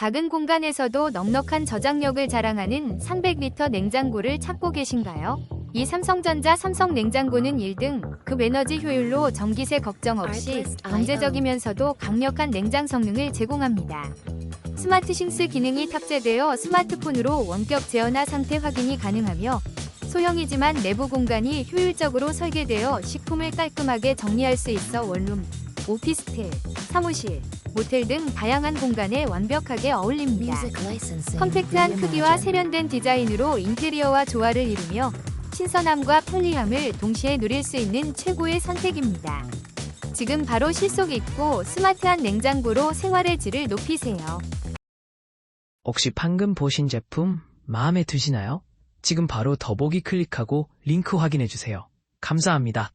작은 공간에서도 넉넉한 저장력을 자랑하는 300리터 냉장고를 찾고 계신가요? 이 삼성전자 삼성 냉장고는 1등 급 에너지 효율로 전기세 걱정 없이 경제적이면서도 강력한 냉장 성능을 제공합니다. 스마트싱스 기능이 탑재되어 스마트폰으로 원격 제어나 상태 확인이 가능하며 소형이지만 내부 공간이 효율적으로 설계되어 식품을 깔끔하게 정리할 수 있어 원룸, 오피스텔, 사무실, 모텔 등 다양한 공간에 완벽하게 어울립니다. 컴팩트한 크기와 세련된 디자인으로 인테리어와 조화를 이루며 신선함과 편리함을 동시에 누릴 수 있는 최고의 선택입니다. 지금 바로 실속 있고 스마트한 냉장고로 생활의 질을 높이세요. 혹시 방금 보신 제품 마음에 드시나요? 지금 바로 더보기 클릭하고 링크 확인해 주세요. 감사합니다.